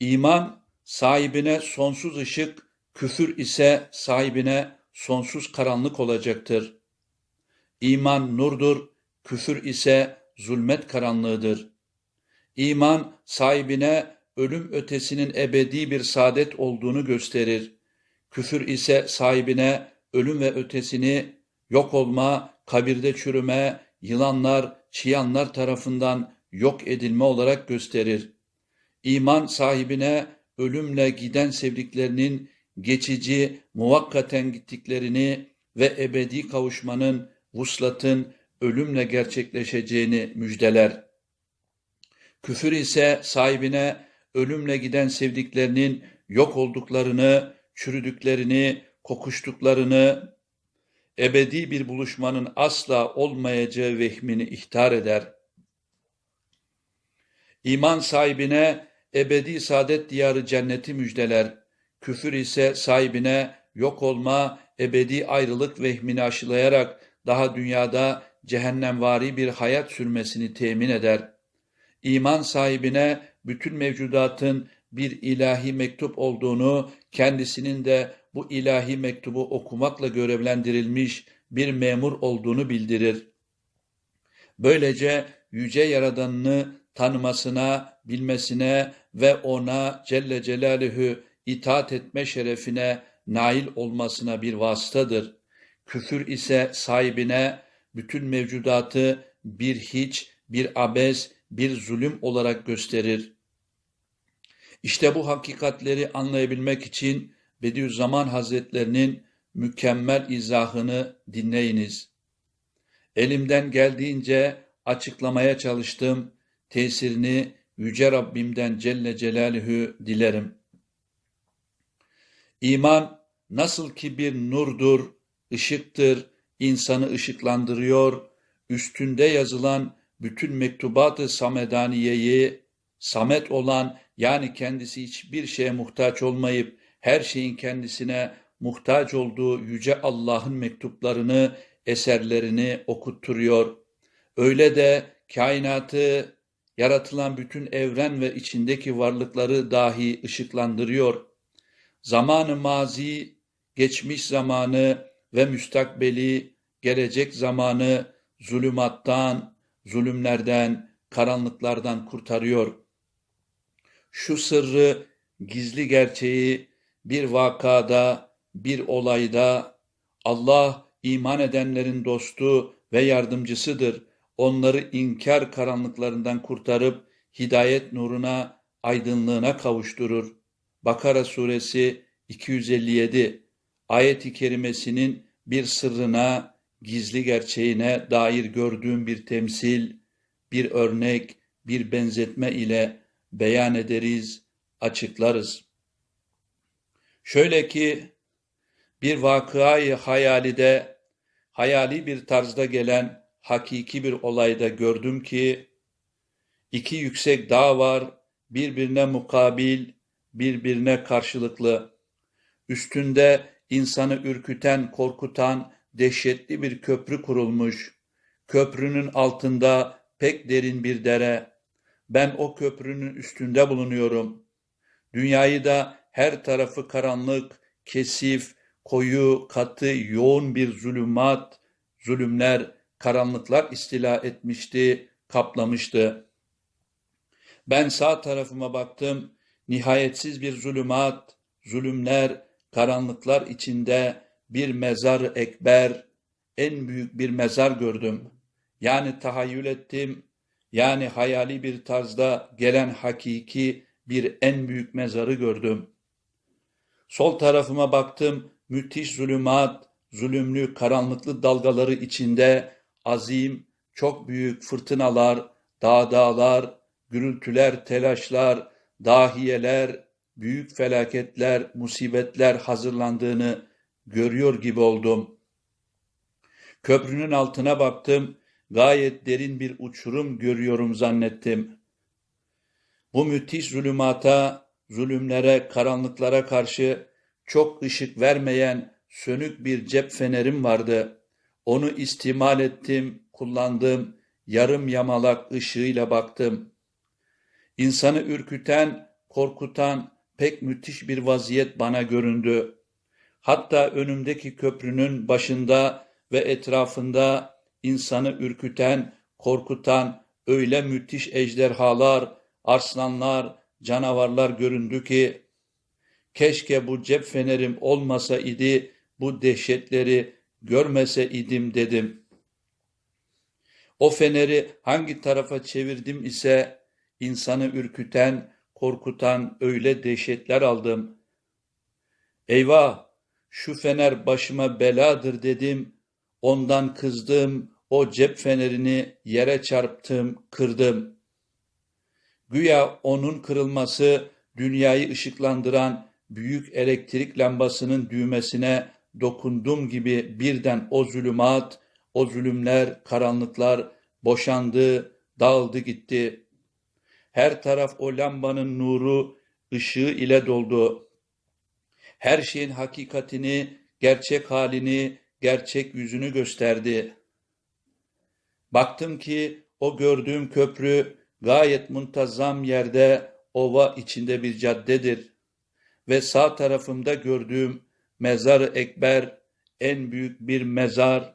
İman sahibine sonsuz ışık, küfür ise sahibine sonsuz karanlık olacaktır. İman nurdur, küfür ise zulmet karanlığıdır. İman sahibine ölüm ötesinin ebedi bir saadet olduğunu gösterir. Küfür ise sahibine ölüm ve ötesini yok olma, kabirde çürüme, yılanlar, çıyanlar tarafından yok edilme olarak gösterir. İman sahibine ölümle giden sevdiklerinin geçici, muvakkaten gittiklerini ve ebedi kavuşmanın, vuslatın ölümle gerçekleşeceğini müjdeler. Küfür ise sahibine ölümle giden sevdiklerinin yok olduklarını, çürüdüklerini, kokuştuklarını, ebedi bir buluşmanın asla olmayacağı vehmini ihtar eder. İman sahibine ebedi saadet diyarı cenneti müjdeler. Küfür ise sahibine yok olma, ebedi ayrılık vehmini aşılayarak daha dünyada cehennemvari bir hayat sürmesini temin eder. İman sahibine bütün mevcudatın bir ilahi mektup olduğunu, kendisinin de bu ilahi mektubu okumakla görevlendirilmiş bir memur olduğunu bildirir. Böylece yüce yaradanını tanımasına, bilmesine ve ona Celle Celaluhu itaat etme şerefine nail olmasına bir vasıtadır. Küfür ise sahibine bütün mevcudatı bir hiç, bir abes, bir zulüm olarak gösterir. İşte bu hakikatleri anlayabilmek için Bediüzzaman Hazretlerinin mükemmel izahını dinleyiniz. Elimden geldiğince açıklamaya çalıştım. Tesirini Yüce Rabbimden Celle Celaluhu dilerim. İman nasıl ki bir nurdur, ışıktır, insanı ışıklandırıyor, üstünde yazılan bütün mektubat-ı samedaniyeyi, samet olan yani kendisi hiçbir şeye muhtaç olmayıp her şeyin kendisine muhtaç olduğu yüce Allah'ın mektuplarını, eserlerini okutturuyor. Öyle de kainatı, yaratılan bütün evren ve içindeki varlıkları dahi ışıklandırıyor. Zamanı mazi, geçmiş zamanı ve müstakbeli, gelecek zamanı zulümattan, zulümlerden, karanlıklardan kurtarıyor. Şu sırrı, gizli gerçeği bir vakada, bir olayda Allah iman edenlerin dostu ve yardımcısıdır. Onları inkar karanlıklarından kurtarıp hidayet nuruna, aydınlığına kavuşturur. Bakara suresi 257 ayet-i kerimesinin bir sırrına, gizli gerçeğine dair gördüğüm bir temsil, bir örnek, bir benzetme ile beyan ederiz, açıklarız. Şöyle ki bir vakıayı hayalide, hayali bir tarzda gelen hakiki bir olayda gördüm ki iki yüksek dağ var, birbirine mukabil, birbirine karşılıklı. Üstünde insanı ürküten, korkutan dehşetli bir köprü kurulmuş. Köprünün altında pek derin bir dere. Ben o köprünün üstünde bulunuyorum. Dünyayı da her tarafı karanlık, kesif, koyu, katı, yoğun bir zulümat, zulümler, karanlıklar istila etmişti, kaplamıştı. Ben sağ tarafıma baktım, nihayetsiz bir zulümat, zulümler, karanlıklar içinde bir mezar ekber, en büyük bir mezar gördüm. Yani tahayyül ettim, yani hayali bir tarzda gelen hakiki bir en büyük mezarı gördüm. Sol tarafıma baktım, müthiş zulümat, zulümlü, karanlıklı dalgaları içinde azim, çok büyük fırtınalar, dağ dağlar, gürültüler, telaşlar, dahiyeler, büyük felaketler, musibetler hazırlandığını görüyor gibi oldum. Köprünün altına baktım, gayet derin bir uçurum görüyorum zannettim. Bu müthiş zulümata, zulümlere, karanlıklara karşı çok ışık vermeyen sönük bir cep fenerim vardı. Onu istimal ettim, kullandım, yarım yamalak ışığıyla baktım. İnsanı ürküten, korkutan pek müthiş bir vaziyet bana göründü. Hatta önümdeki köprünün başında ve etrafında insanı ürküten, korkutan öyle müthiş ejderhalar, arslanlar, canavarlar göründü ki keşke bu cep fenerim olmasa idi, bu dehşetleri görmese idim dedim. O feneri hangi tarafa çevirdim ise insanı ürküten, korkutan öyle dehşetler aldım. Eyvah! Şu fener başıma beladır dedim. Ondan kızdım. O cep fenerini yere çarptım, kırdım. Güya onun kırılması dünyayı ışıklandıran büyük elektrik lambasının düğmesine dokundum gibi birden o zulümat, o zulümler, karanlıklar boşandı, dağıldı gitti. Her taraf o lambanın nuru, ışığı ile doldu. Her şeyin hakikatini, gerçek halini, gerçek yüzünü gösterdi. Baktım ki o gördüğüm köprü gayet muntazam yerde ova içinde bir caddedir ve sağ tarafımda gördüğüm mezar ekber en büyük bir mezar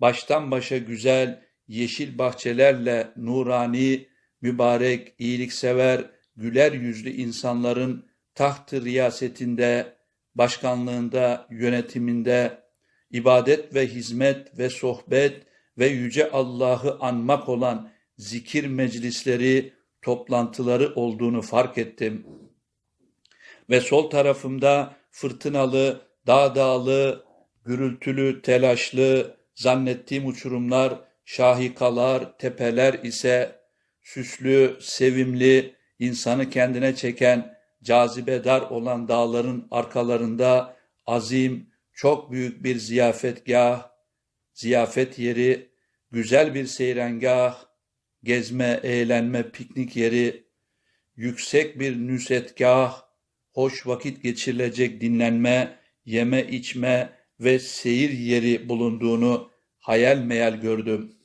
baştan başa güzel yeşil bahçelerle nurani, mübarek, iyiliksever, güler yüzlü insanların taht-ı riyasetinde, başkanlığında, yönetiminde, ibadet ve hizmet ve sohbet ve yüce Allah'ı anmak olan zikir meclisleri, toplantıları olduğunu fark ettim. Ve sol tarafımda fırtınalı, dağ dağlı, gürültülü, telaşlı, zannettiğim uçurumlar, şahikalar, tepeler ise süslü, sevimli, insanı kendine çeken, cazibedar olan dağların arkalarında azim, çok büyük bir ziyafetgah, ziyafet yeri, güzel bir seyrengah, gezme, eğlenme, piknik yeri, yüksek bir nüsetgah, hoş vakit geçirilecek dinlenme, yeme içme ve seyir yeri bulunduğunu hayal meyal gördüm.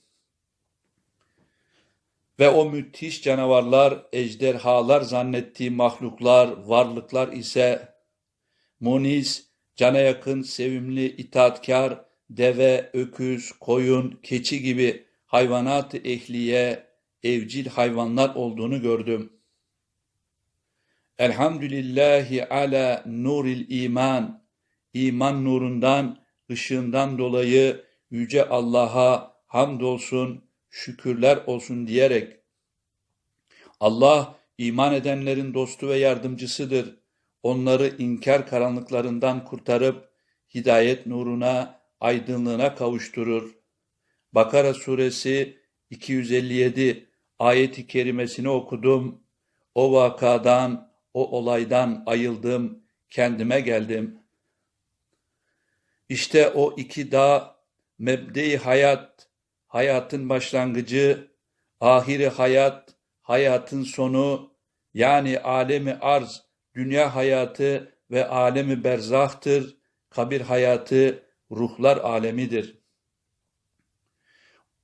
Ve o müthiş canavarlar, ejderhalar zannettiği mahluklar, varlıklar ise munis, cana yakın, sevimli, itaatkar, deve, öküz, koyun, keçi gibi hayvanat-ı ehliye, evcil hayvanlar olduğunu gördüm. Elhamdülillahi ala nuril iman, iman nurundan, ışığından dolayı Yüce Allah'a hamdolsun, şükürler olsun diyerek Allah iman edenlerin dostu ve yardımcısıdır. Onları inkar karanlıklarından kurtarıp hidayet nuruna, aydınlığına kavuşturur. Bakara suresi 257 ayeti kerimesini okudum. O vakadan, o olaydan ayıldım, kendime geldim. İşte o iki dağ, mebde hayat, hayatın başlangıcı, ahiri hayat, hayatın sonu, yani alemi arz, dünya hayatı ve alemi berzahtır, kabir hayatı, ruhlar alemidir.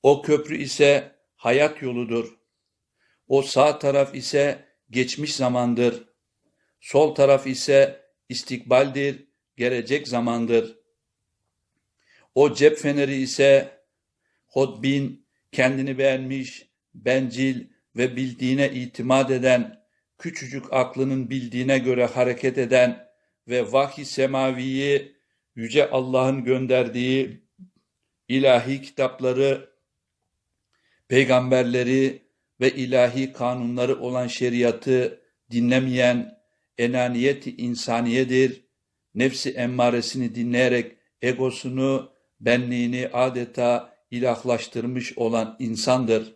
O köprü ise hayat yoludur. O sağ taraf ise geçmiş zamandır. Sol taraf ise istikbaldir, gelecek zamandır. O cep feneri ise hodbin, kendini beğenmiş, bencil ve bildiğine itimat eden, küçücük aklının bildiğine göre hareket eden ve vahiy semaviyi Yüce Allah'ın gönderdiği ilahi kitapları, peygamberleri ve ilahi kanunları olan şeriatı dinlemeyen enaniyeti insaniyedir. Nefsi emmaresini dinleyerek egosunu, benliğini adeta ilahlaştırmış olan insandır.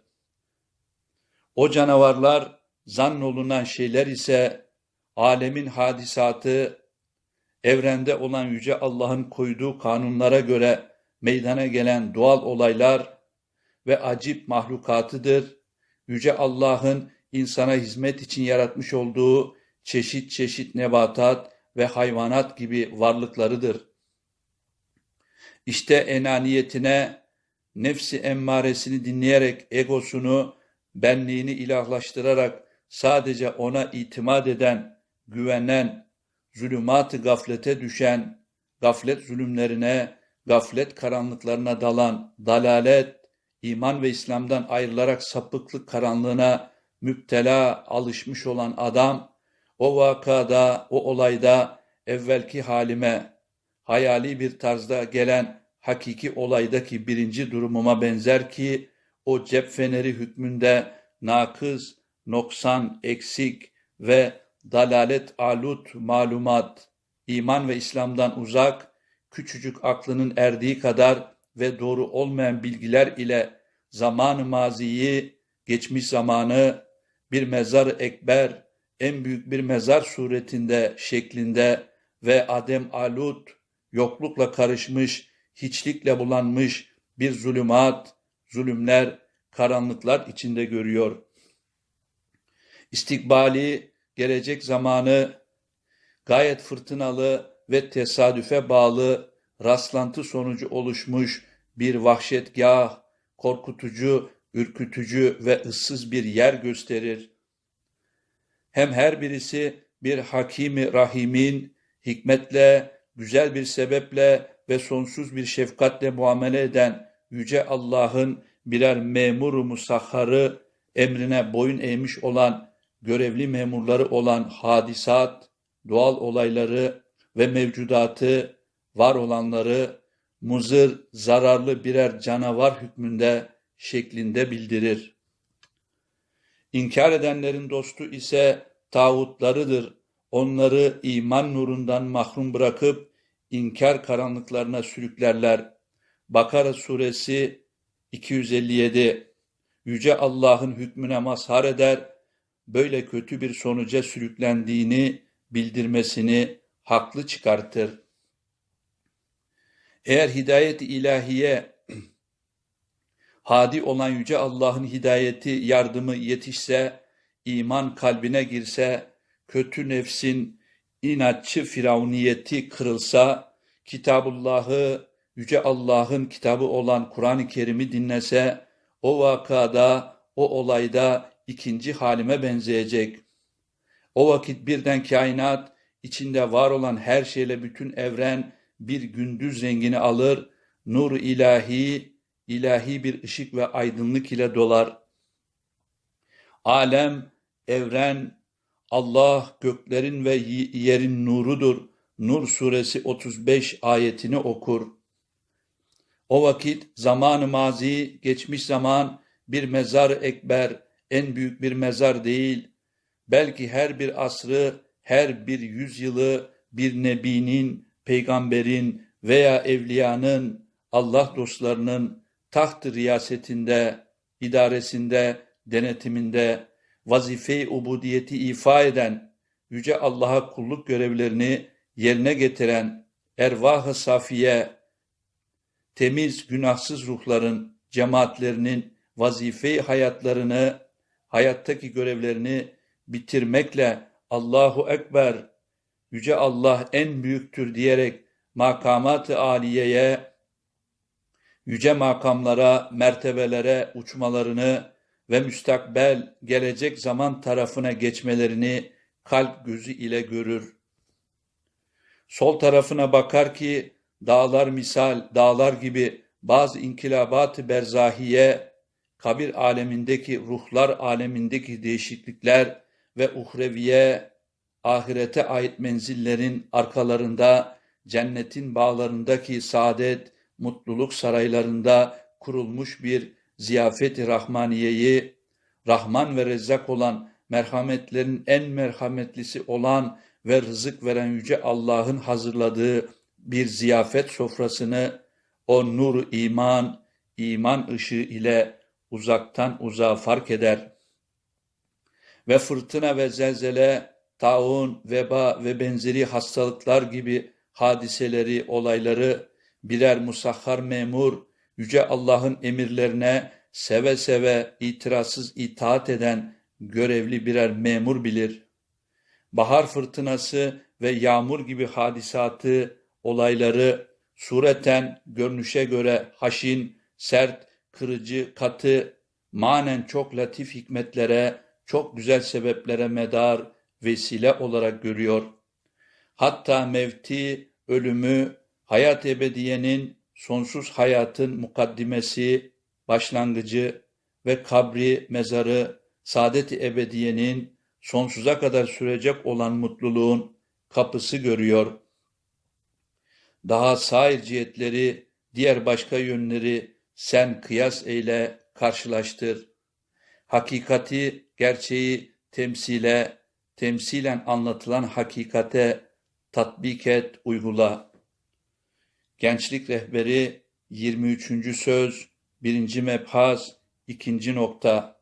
O canavarlar zannolunan şeyler ise alemin hadisatı, evrende olan Yüce Allah'ın koyduğu kanunlara göre meydana gelen doğal olaylar ve acip mahlukatıdır. Yüce Allah'ın insana hizmet için yaratmış olduğu çeşit çeşit nebatat ve hayvanat gibi varlıklarıdır. İşte enaniyetine, nefsi emmaresini dinleyerek egosunu, benliğini ilahlaştırarak sadece ona itimat eden, güvenen, zulümat-ı gaflete düşen, gaflet zulümlerine, gaflet karanlıklarına dalan, dalalet, iman ve İslam'dan ayrılarak sapıklık karanlığına müptela alışmış olan adam, o vakada, o olayda evvelki halime, hayali bir tarzda gelen hakiki olaydaki birinci durumuma benzer ki, o cep feneri hükmünde nakız, noksan, eksik ve dalalet alut malumat, iman ve İslam'dan uzak, küçücük aklının erdiği kadar ve doğru olmayan bilgiler ile zaman-ı maziyi, geçmiş zamanı bir mezar ekber, en büyük bir mezar suretinde, şeklinde ve adem alut, yoklukla karışmış, hiçlikle bulanmış bir zulümat, zulümler, karanlıklar içinde görüyor. İstikbali, gelecek zamanı gayet fırtınalı ve tesadüfe bağlı rastlantı sonucu oluşmuş bir vahşetgah, korkutucu, ürkütücü ve ıssız bir yer gösterir. Hem her birisi bir hakimi rahimin hikmetle, güzel bir sebeple ve sonsuz bir şefkatle muamele eden Yüce Allah'ın birer memuru musahharı, emrine boyun eğmiş olan, görevli memurları olan hadisat, doğal olayları ve mevcudatı, var olanları, muzır, zararlı birer canavar hükmünde şeklinde bildirir. İnkar edenlerin dostu ise tağutlarıdır. Onları iman nurundan mahrum bırakıp inkar karanlıklarına sürüklerler. Bakara suresi 257 Yüce Allah'ın hükmüne mazhar eder, böyle kötü bir sonuca sürüklendiğini bildirmesini haklı çıkartır. Eğer hidayet ilahiye hadi olan Yüce Allah'ın hidayeti, yardımı yetişse, iman kalbine girse, kötü nefsin inatçı firavuniyeti kırılsa, Kitabullah'ı, Yüce Allah'ın kitabı olan Kur'an-ı Kerim'i dinlese, o vakada, o olayda ikinci halime benzeyecek. O vakit birden kainat, içinde var olan her şeyle bütün evren bir gündüz rengini alır, nur ilahi, ilahi bir ışık ve aydınlık ile dolar. Alem, evren, Allah göklerin ve yerin nurudur. Nur suresi 35 ayetini okur. O vakit zamanı mazi, geçmiş zaman bir mezar ekber, en büyük bir mezar değil, belki her bir asrı, her bir yüzyılı bir nebinin, peygamberin veya evliyanın, Allah dostlarının taht riyasetinde, idaresinde, denetiminde vazife-i ubudiyeti ifa eden, Yüce Allah'a kulluk görevlerini yerine getiren ervah-ı safiye, temiz, günahsız ruhların, cemaatlerinin vazife hayatlarını, hayattaki görevlerini bitirmekle Allahu Ekber, Yüce Allah en büyüktür diyerek makamat-ı aliyeye, yüce makamlara, mertebelere uçmalarını ve müstakbel gelecek zaman tarafına geçmelerini kalp gözü ile görür. Sol tarafına bakar ki dağlar misal, dağlar gibi bazı inkilabat-ı berzahiye, kabir alemindeki, ruhlar alemindeki değişiklikler ve uhreviye, ahirete ait menzillerin arkalarında, cennetin bağlarındaki saadet, mutluluk saraylarında kurulmuş bir ziyafet-i rahmaniyeyi, Rahman ve Rezzak olan, merhametlerin en merhametlisi olan ve rızık veren Yüce Allah'ın hazırladığı bir ziyafet sofrasını o nur iman, iman ışığı ile uzaktan uzağa fark eder. Ve fırtına ve zelzele, taun, veba ve benzeri hastalıklar gibi hadiseleri, olayları birer musahhar memur, Yüce Allah'ın emirlerine seve seve itirazsız itaat eden görevli birer memur bilir. Bahar fırtınası ve yağmur gibi hadisatı, olayları sureten görünüşe göre haşin, sert, kırıcı, katı, manen çok latif hikmetlere, çok güzel sebeplere medar, vesile olarak görüyor. Hatta mevti, ölümü, hayat ebediyenin, sonsuz hayatın mukaddimesi, başlangıcı ve kabri, mezarı, saadet-i ebediyenin sonsuza kadar sürecek olan mutluluğun kapısı görüyor. Daha sair cihetleri, diğer başka yönleri sen kıyas eyle, karşılaştır. Hakikati, gerçeği temsile, temsilen anlatılan hakikate tatbik et, uygula. Gençlik Rehberi 23. Söz 1. Mebhas 2. Nokta